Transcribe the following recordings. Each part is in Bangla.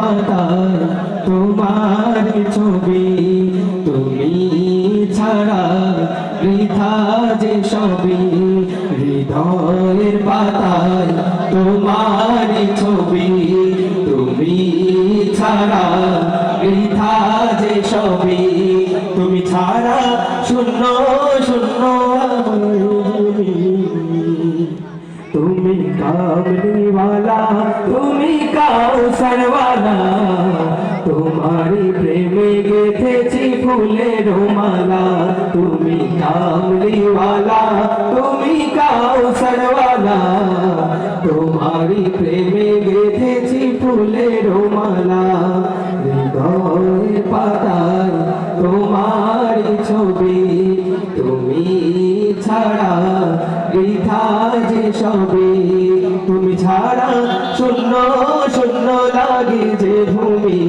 পাতায় তোমার ছবি তুমি ছাড়া বৃথা যে সবই। হৃদয়ের পাতায় তোমার ছবি তুমি ছাড়া বৃথা যে সবই। তুমি কামলিওয়ালা তুমি কাউসারওয়ালা। তোমারি প্রেমে গেথেছি ফুলের মালা। তুমি কামলিওয়ালা তুমি কাউসারওয়ালা। তোমারি প্রেমে গেথেছি ফুলের মালা। হৃদয় পাতায় তোমারি ছবি। সবে তুমি ছাড়া শূন্য শূন্য লাগে যে ভূমি।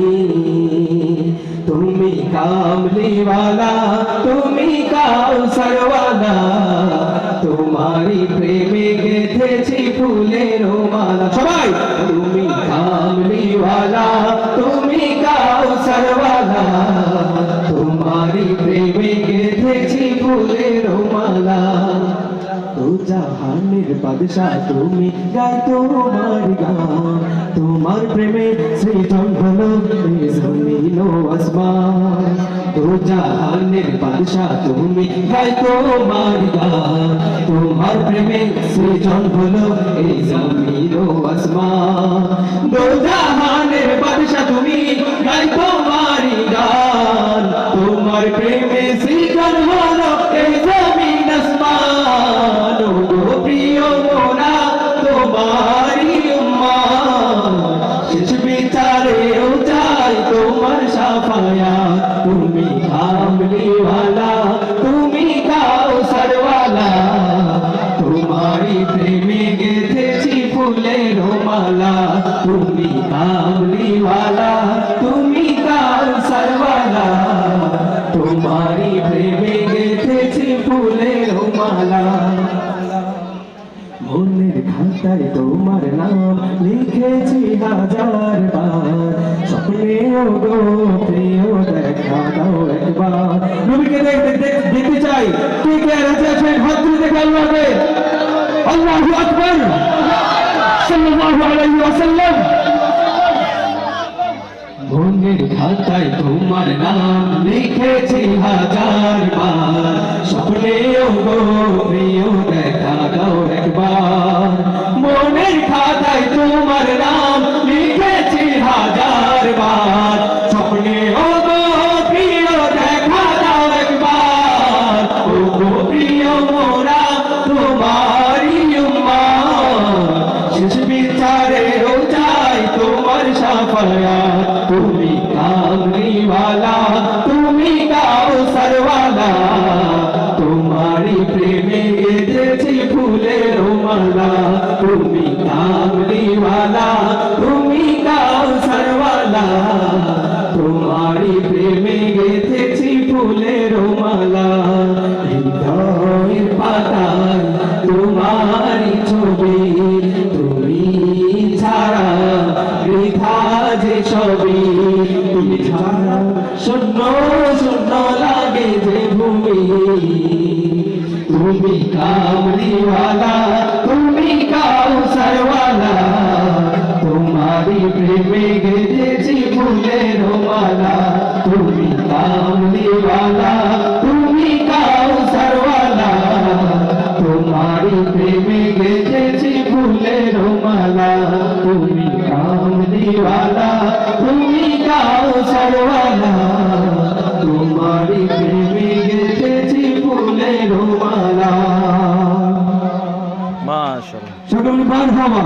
তুমি কামলিওয়ালা, তুমি কাউসারওয়ালা তোমারি প্রেমে গেথেছি ফুলের মালা। সবাই! তুমি কামলিওয়ালা, তুমি কাউসারওয়ালা তোমারি প্রেমে গেথেছি ফুলের মালা জাহানের বাদশাহ, তুমি গাই তোমার গান। তোমার প্রেমে সৃজন হলো জমিন আসমান। তো জাহানের বাদশাহ, তুমি গাই তোমার গান। তোমার প্রেমে সৃজন হলো এই জমিন আসমান। দো জাহানের বাদশাহ, তুমি গাই তোমার গান। তোমার প্রেমে সৃজন হলো এই জমিন আসমান। খাতায় তোমার নাম লিখেছি হাজার বার। স্বপ্নেও গো প্রিয় দেখা দাও একবার। নবীকে দেখতে দেখ- দেখতে চাই। কে কে রাজি আছেন? হাত তুলে দেখে আল্লাহকে আল্লাহু আকবার। সাল্লাল্লাহু আলাইহি ওয়াসাল্লাম। মনের খাতায় তোমার নাম লিখেছি সাফায়া তুমি কামরিওয়ালা ভূমি তুমি কামরিওয়ালা তুমি কাউসারওয়ালা তোমারি প্রেমে গেঁথেছি ফুলের মালা। তুমি কামরিওয়ালা তুমি কাউসারওয়ালা তোমারি প্রেমে গেঁথেছি ফুলের মালা। তুমি কামরিওয়ালা তুমি কাউসারওয়ালা মারহাবা